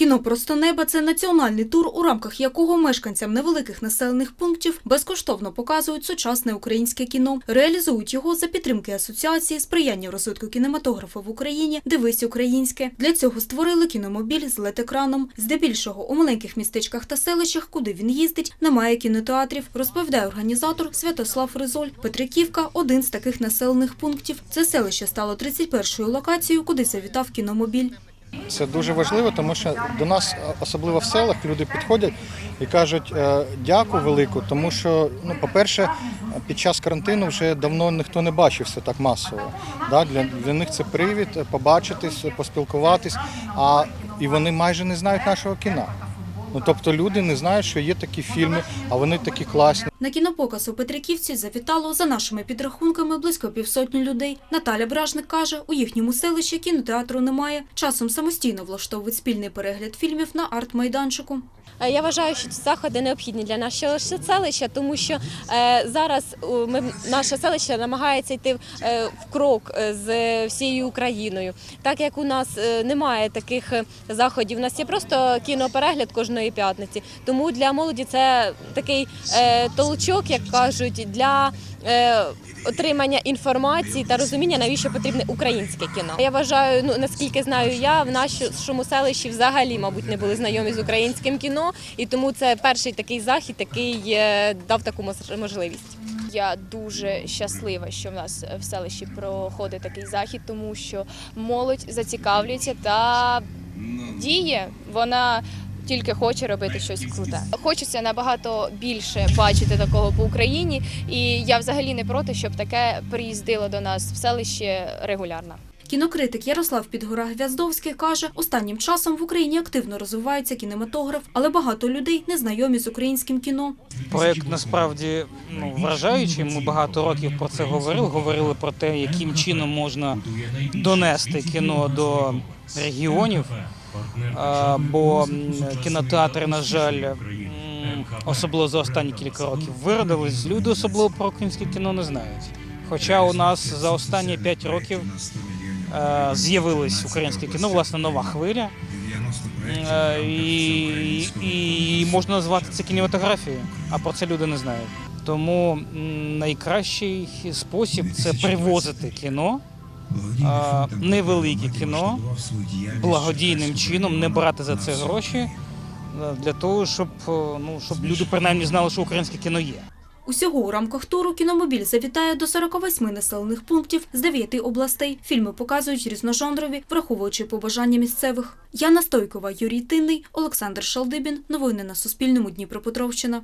Кіно Просто неба це національний тур, у рамках якого мешканцям невеликих населених пунктів безкоштовно показують сучасне українське кіно. Реалізують його за підтримки асоціації сприяння розвитку кінематографа в Україні. Дивись українське. Для цього створили кіномобіль з LED-екраном. Здебільшого у маленьких містечках та селищах, куди він їздить, немає кінотеатрів. Розповідає організатор Святослав Ризоль. Петриківка один з таких населених пунктів. Це селище стало 31-ю локацією, куди завітав кіномобіль. Це дуже важливо, тому що до нас, особливо в селах, люди підходять і кажуть е, дяку велику, тому що, ну, по-перше, під час карантину вже давно ніхто не бачився так масово. Для, для них це привід е, побачитись, поспілкуватись, а і вони майже не знають нашого кіна. Ну, тобто люди не знають, що є такі фільми, а вони такі класні. На кінопоказ у Петриківці завітало за нашими підрахунками близько півсотні людей. Наталя Бражник каже, у їхньому селищі кінотеатру немає. Часом самостійно влаштовують спільний перегляд фільмів на арт-майданчику. Е, Я вважаю, що ці заходи необхідні для нашого селища, тому що е, зараз ми, наше селище намагається йти е, в крок з всією Україною. Так як у нас немає таких заходів, у нас є просто кіноперегляд кожної п'ятниці. Тому для молоді це такий е, толчок, як кажуть, для е, отримання інформації та розуміння, навіщо потрібне українське кіно. Я вважаю, ну наскільки знаю я, в нашому селищі взагалі, мабуть, не були знайомі з українським кіно, і тому це перший такий захід, який е, дав таку можливість. Я дуже щаслива, що в нас в селищі проходить такий захід, тому що молодь зацікавлюється та діє. Вона тільки хоче робити щось круте. Хочеться набагато більше бачити такого по Україні, і я взагалі не проти, щоб таке приїздило до нас в селище регулярно. Кінокритик Ярослав Підгора Гвяздовський каже, останнім часом в Україні активно розвивається кінематограф, але багато людей не знайомі з українським кіно. Проект насправді ну, вражаючий. Ми багато років про це говорили. Говорили про те, яким чином можна донести кіно до регіонів. А, Бо кінотеатри, на жаль, особливо за останні кілька років виродились. Люди особливо про українське кіно не знають. Хоча у нас за останні п'ять років е, з'явилось українське кіно, власне, нова хвиля. Е, І, і можна назвати це кінематографією, а про це люди не знають. Тому найкращий спосіб це привозити кіно, невелике кіно, благодійним чином, не брати за це гроші, е, для того, щоб, е, ну, щоб люди принаймні знали, що українське кіно є. Усього у рамках туру кіномобіль завітає до 48 населених пунктів з 9 областей. Фільми показують різножанрові, враховуючи побажання місцевих. Яна Стойкова, Юрій Тинний, Олександр Шалдибін. Новини на Суспільному. Дніпропетровщина.